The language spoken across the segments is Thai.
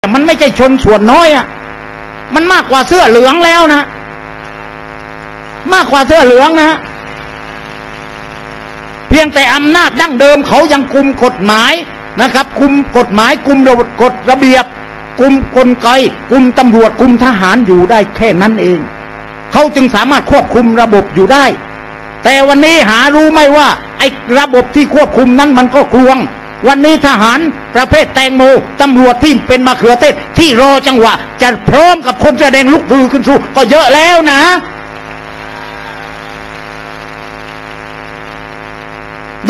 แต่มันไม่ใช่ชนส่วนน้อยอะ มันมากกว่าเสื้อเหลืองแล้วนะ มากกว่าเสื้อเหลืองนะ เพียงแต่อำนาจดั้งเดิมเขายังคุมกฎหมายนะครับ คุมกฎหมายคุมระบบกฎระเบียบ คุมกลไก คุมตำรวจคุมทหารอยู่ได้แค่นั้นเอง เขาจึงสามารถควบคุมระบบอยู่ได้ แต่วันนี้หารู้ไหมว่า ไอ้ระบบที่ควบคุมนั้นมันก็กลวง วันนี้ทหารประเภทแตงโมตำรวจที่เป็นมะเขือเทศที่รอจังหวะ จะพร้อมกับคนแสดงลุกฮือขึ้นสู่ก็เยอะแล้วนะ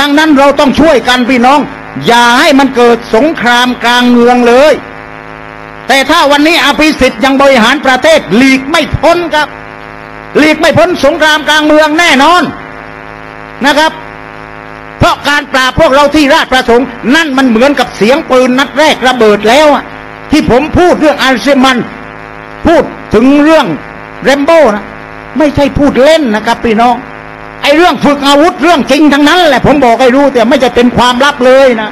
ดังนั้นเราต้องช่วยกันพี่น้อง อย่าให้มันเกิดสงครามกลางเมืองเลย แต่ถ้าวันนี้อภิสิทธิ์ยังบริหารประเทศหลีกไม่พ้นครับ หลีกไม่พ้นสงครามกลางเมืองแน่นอนนะครับ เพราะการปราบพวกเราที่ราชประสงค์ นั่นมันเหมือนกับเสียงปืนนัดแรกระเบิดแล้วที่ผมพูดเรื่องอัลเซมัน พูดถึงเรื่องเรมโบ้นะไม่ใช่พูดเล่นนะครับพี่น้องไอ้เรื่องฝึกอาวุธเรื่องจริงทั้งนั้นแหละผมบอกให้รู้แต่ไม่จะเป็นความลับเลยนะ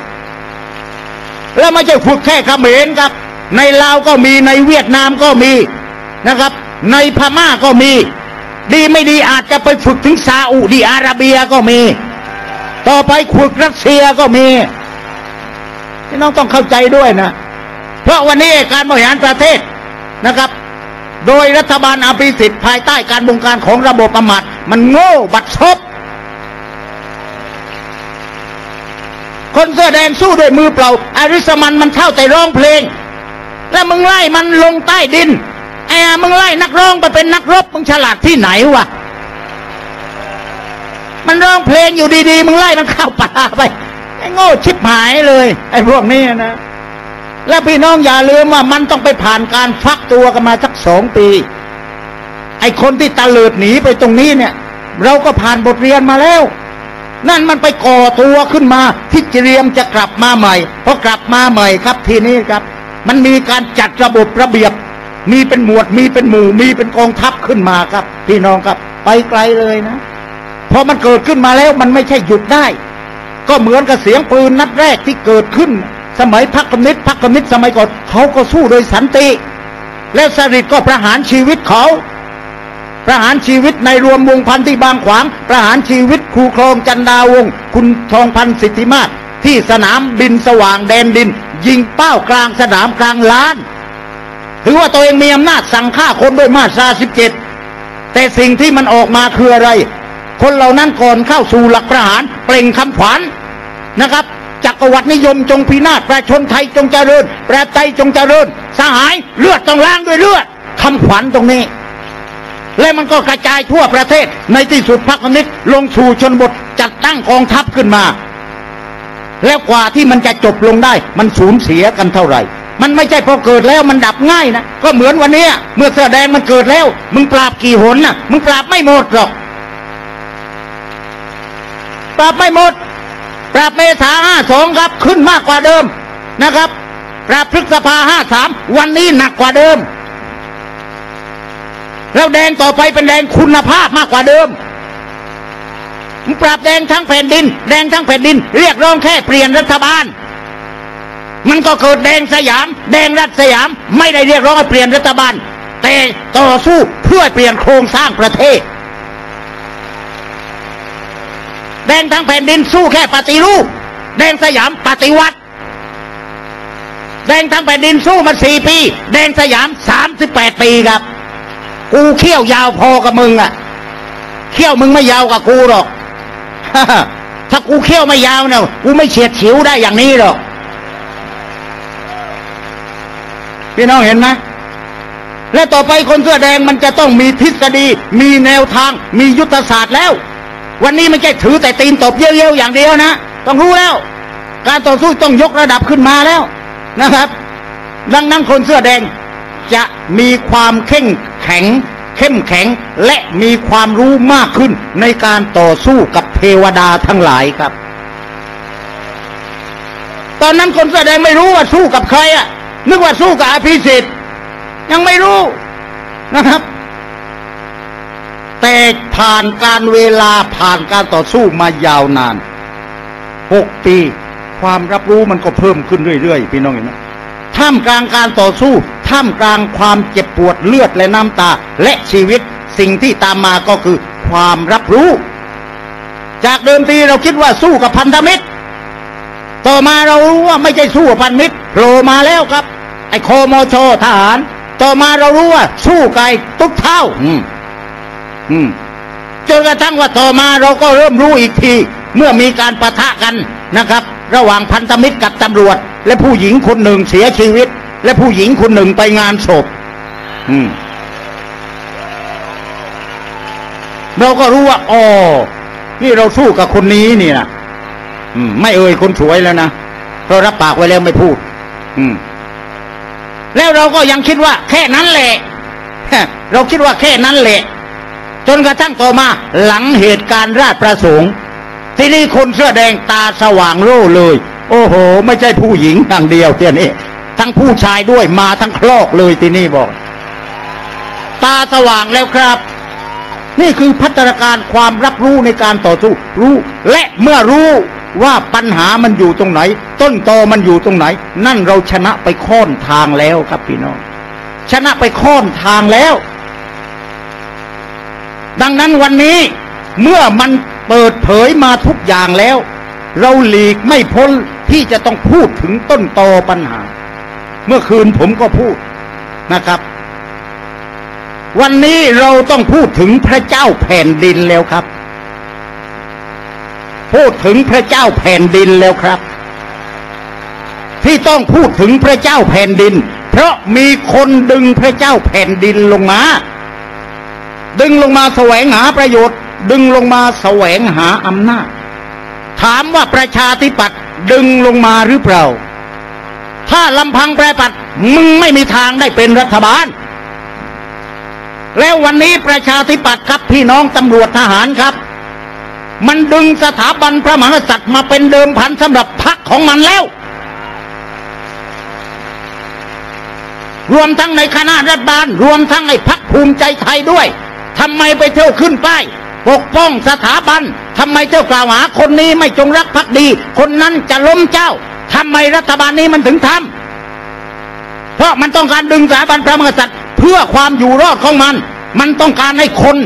แล้วไม่ใช่ฝึกแค่เขมรครับ ในลาวก็มีในเวียดนามก็มีนะครับ ในพม่าก็มี ดีไม่ดีอาจจะไปฝึกถึงซาอุดีอาระเบียก็มี ต่อไปฝึกรัสเซียก็มีพี่น้องต้องเข้าใจด้วยนะ เพราะวันนี้การบริหารประเทศนะครับ โดยรัฐบาลอภิสิทธิ์ภายใต้การบงการของระบบอำมาตย์มันโง่บัดซบคนเสื้อแดงสู้ด้วยมือเปล่าอาริสมันมันเท่าแต่ร้องเพลง แล้วมึงไล่มันลงใต้ดินไอ้มึงไล่นักร้องไปเป็นนักรบมึงฉลาดที่ไหนวะ มันร้องเพลงอยู่ดีๆ มึงไล่มันเข้าป่าไป ไอ้โง่ชิบหายเลย ไอ้พวกนี้นะ แล้วพี่น้องอย่าลืมว่ามันต้องไปผ่านการฟักตัวกันมาสักสองปี ไอ้คนที่ตะเลิดหนีไปตรงนี้เนี่ย เราก็ผ่านบทเรียนมาแล้ว นั่นมันไปก่อตัวขึ้นมา ที่เตรียมจะกลับมาใหม่พอกลับมาใหม่ครับทีนี้ครับ มันมีการจัดระบบระเบียบ มีเป็นหมวดมีเป็นหมู่มีเป็นกองทัพขึ้นมาครับ พี่น้องครับ ไปไกลเลยนะ พอมันเกิดขึ้นมาแล้วมันไม่ใช่หยุดได้ ก็เหมือนกับเสียงปืนนัดแรกที่เกิดขึ้น สมัยพรรคคอมมิวนิสต์พรรคคอมมิวนิสต์สมัยก่อนเขาก็สู้โดยสันติ แล้วสฤษดิ์ก็ประหารชีวิตเขา ประหารชีวิตในรวมวงพันธ์ที่บางขวาง ประหารชีวิตครูครองจันดาวง คุณทองพันธ์สิทธิมาศที่สนามบินสว่างแดนดิน ยิงเป้ากลางสนามกลางล้านถือว่าตัวเองมีอำนาจสั่งฆ่าคนด้วยมาตราสิบเจ็ดแต่สิ่งที่มันออกมาคืออะไร คนเหล่านั้นก่อนเข้าสู่หลักประหารเปล่งคำขวัญนะครับ จักรวรรดินิยมจงพินาศประชนไทยจงเจริญประไทยจงเจริญ สหายเลือดต้องล้างด้วยเลือดคำขวัญตรงนี้ และมันก็กระจายทั่วประเทศในที่สุดพรรคคอมมิวนิสต์ลงสู่ชนบทจัดตั้งกองทัพขึ้นมา แล้วกว่าที่มันจะจบลงได้ มันสูญเสียกันเท่าไหร่มันไม่ใช่พอเกิดแล้วมันดับง่ายนะ ก็เหมือนวันนี้เมื่อเสื้อแดงมันเกิดแล้ว มึงปราบกี่หนน่ะมึงปราบไม่หมดหรอก ปราบไม่หมด ปราบเมษาห้าสองครับ ขึ้นมากกว่าเดิมนะครับ ปราบพฤษภาห้าสามวันนี้หนักกว่าเดิม แล้วแดงต่อไปเป็นแดงคุณภาพมากกว่าเดิมปราบแดงทั้งแผ่นดิน แดงทั้งแผ่นดิน เรียกร้องแค่เปลี่ยนรัฐบาล มันก็เกิดแดงสยาม แดงรัฐสยาม ไม่ได้เรียกร้องให้เปลี่ยนรัฐบาล แต่ต่อสู้เพื่อเปลี่ยนโครงสร้างประเทศ แดงทั้งแผ่นดินสู้แค่ปฏิรูปแดงสยามปฏิวัติ แดงทั้งแผ่นดินสู้มาสี่ปี แดงสยามสามสิบแปดปีครับ กูเขี้ยวยาวพอกับมึงอะเขี้ยวมึงไม่ยาวกับกูหรอกถ้ากูเขี้ยวไม่ยาวเนี่ยกูไม่เฉียดฉิวได้อย่างนี้หรอกพี่น้องเห็นไหมและต่อไปคนเสื้อแดงมันจะต้องมีทฤษฎี มีแนวทาง มียุทธศาสตร์แล้ว วันนี้ไม่ใช่ถือแต่ตีนตบเยี่ยวๆอย่างเดียวนะ ต้องรู้แล้ว การต่อสู้ต้องยกระดับขึ้นมาแล้วนะครับ ดังนั้นคนเสื้อแดงจะมีความเข้มแข็ง เข้มแข็งและมีความรู้มากขึ้นในการต่อสู้กับเทวดาทั้งหลายครับ ตอนนั้นคนแสอแดงไม่รู้ว่าสู้กับใครอะนึกว่าสู้กับอภิสิทธิ์ยังไม่รู้นะครับ แต่ผ่านการเวลาผ่านการต่อสู้มายาวนานหกปี ความรับรู้มันก็เพิ่มขึ้นเรื่อยๆพี่น้องเห็นไหมท่ามกลางการต่อสู้ ท่ามกลางความเจ็บปวดเลือดและน้ำตา และชีวิตสิ่งที่ตามมาก็คือความรับรู้ จากเดิมทีเราคิดว่าสู้กับพันธมิตร ต่อมาเรารู้ว่าไม่ใช่สู้กับพันธมิตรโผล่มาแล้วครับ ไอ้โคโมโชทหาร ต่อมาเรารู้ว่าสู้ไกตุ๊กเท่า อืมอืมจนกระทั่งว่าต่อมาเราก็เริ่มรู้อีกที เมื่อมีการประทะกันนะครับ ระหว่างพันธมิตรกับตำรวจ และผู้หญิงคนหนึ่งเสียชีวิต และผู้หญิงคนหนึ่งไปงานศพอืมเราก็รู้ว่าอ๋อนี่เราสู้กับคนนี้นี่นะอืมไม่เอ่ยคนสวยแล้วนะเพราะรับปากไว้แล้วไม่พูด อืม แล้วเราก็ยังคิดว่า แค่นั้นแหละ เราคิดว่าแค่นั้นแหละ จนกระทั่งต่อมาหลังเหตุการณ์ราชประสงค์ที่นี่คนเสื้อแดงตาสว่างโล่เลย โอ้โห ไม่ใช่ผู้หญิงอย่างเดียวเที่ยนี้ทั้งผู้ชายด้วยมาทั้งคลอกเลยที่นี่บอก ตาสว่างแล้วครับ นี่คือพัฒนาการความรับรู้ในการต่อสู้รู้ และเมื่อรู้ว่าปัญหามันอยู่ตรงไหน ต้นตอมันอยู่ตรงไหน นั่นเราชนะไปค่อนทางแล้วครับพี่น้อง ชนะไปค่อนทางแล้ว ดังนั้นวันนี้เมื่อมันเปิดเผยมาทุกอย่างแล้ว เราหลีกไม่พ้นที่จะต้องพูดถึงต้นตอปัญหา เมื่อคืนผมก็พูดนะครับ วันนี้เราต้องพูดถึงพระเจ้าแผ่นดินแล้วครับ พูดถึงพระเจ้าแผ่นดินแล้วครับ ที่ต้องพูดถึงพระเจ้าแผ่นดิน เพราะมีคนดึงพระเจ้าแผ่นดินลงมา ดึงลงมาแสวงหาประโยชน์ ดึงลงมาแสวงหาอำนาจ ถามว่าประชาธิปัตย์ดึงลงมาหรือเปล่า ถ้าลำพังประปัตย์มึงไม่มีทางได้เป็นรัฐบาล แล้ววันนี้ประชาธิปัตย์ครับพี่น้องตำรวจทหารครับ มันดึงสถาบันพระมหากษัตริย์มาเป็นเดิมพันสำหรับพรรคของมันแล้วรวมทั้งในคณะรัฐบาล รวมทั้งไอ้พรรคภูมิใจไทยด้วย ทำไมไปเที่ยวขึ้นป้ายปกป้องสถาบันทำไมเที่ยวกล่าวหาคนนี้ไม่จงรักภักดี คนนั้นจะล้มเจ้าทำไมรัฐบาลนี้มันถึงทำเพราะมันต้องการดึงสถาบันพระมหากษัตริย์ เพื่อความอยู่รอดของมัน มันต้องการให้คน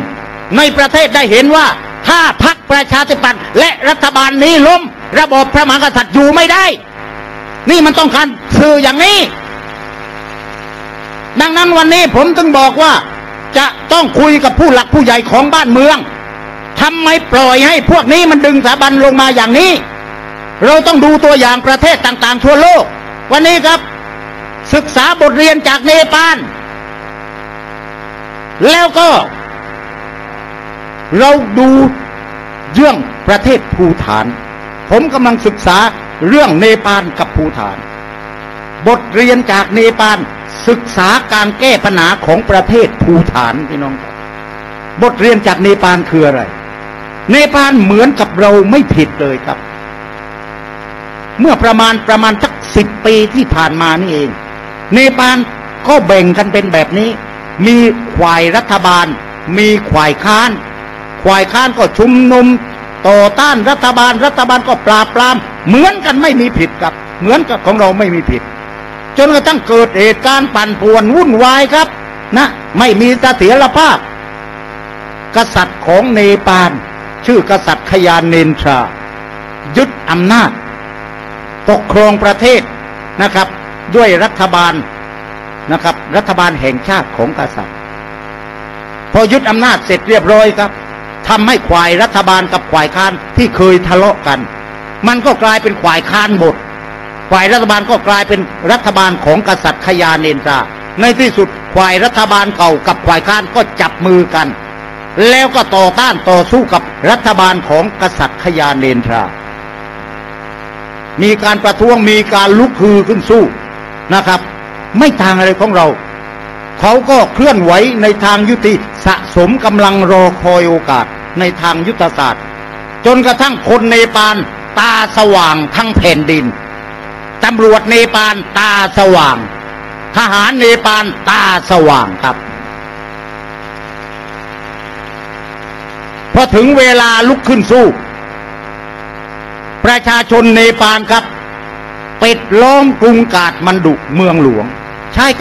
ในประเทศได้เห็นว่า ถ้าพรรคประชาธิปัตย์และรัฐบาลนี้ล้ม ระบบพระมหากษัตริย์อยู่ไม่ได้ นี่มันต้องการสื่ออย่างนี้ ดังนั้นวันนี้ผมถึงบอกว่า จะต้องคุยกับผู้หลักผู้ใหญ่ของบ้านเมืองทำไมปล่อยให้พวกนี้มันดึงสถาบันลงมาอย่างนี้ เราต้องดูตัวอย่างประเทศต่างๆ ทั่วโลก วันนี้ครับ ศึกษาบทเรียนจากเนปาลแล้วก็ เราดูเรื่องประเทศภูฐาน ผมกำลังศึกษาเรื่องเนปาลกับภูฐาน บทเรียนจากเนปาล ศึกษาการแก้ปัญหาของประเทศภูฐานพี่น้องครับบทเรียนจากเนปาลคืออะไร เนปาลเหมือนกับเราไม่ผิดเลยครับ เมื่อประมาณประมาณสักสิบปีที่ผ่านมานี่เอง เนปาลก็แบ่งกันเป็นแบบนี้ มีฝ่ายรัฐบาล มีฝ่ายค้านฝ่ายค้านก็ชุมนุม ต่อต้านรัฐบาล รัฐบาลก็ปราบปราม เหมือนกันไม่มีผิดครับ เหมือนกับของเราไม่มีผิด จนกระทั่งเกิดเหตุการณ์ปั่นป่วนวุ่นวายครับ นะ ไม่มีเสถียรภาพ กษัตริย์ของเนปาลชื่อกษัตริย์ขยานเนนทรา ยึดอำนาจ ปกครองประเทศนะครับ ด้วยรัฐบาลนะครับ รัฐบาลแห่งชาติของกษัตริย์ พอยึดอำนาจเสร็จเรียบร้อยครับทำให้ฝ่ายรัฐบาลกับฝ่ายค้านที่เคยทะเลาะกัน มันก็กลายเป็นฝ่ายค้านหมด ฝ่ายรัฐบาลก็กลายเป็นรัฐบาลของกษัตริย์ขยาเนนทราในที่สุดฝ่ายรัฐบาลเก่ากับฝ่ายค้านก็จับมือกัน แล้วก็ต่อต้านต่อสู้กับรัฐบาลของกษัตริย์ขยาเนนทรา มีการประท้วงมีการลุกฮือขึ้นสู้นะครับ ไม่ต่างอะไรของเรา เขาก็เคลื่อนไหวในทางยุติสะสมกำลังรอคอยโอกาสในทางยุทธศาสตร์ จนกระทั่งคนเนปาลตาสว่างทั้งแผ่นดิน ตำรวจเนปาลตาสว่าง ทหารเนปาลตาสว่างครับ พอถึงเวลาลุกขึ้นสู้ ประชาชนเนปาลครับปิดล้อมกรุงกาดมันดุเมืองหลวง ใช้กำ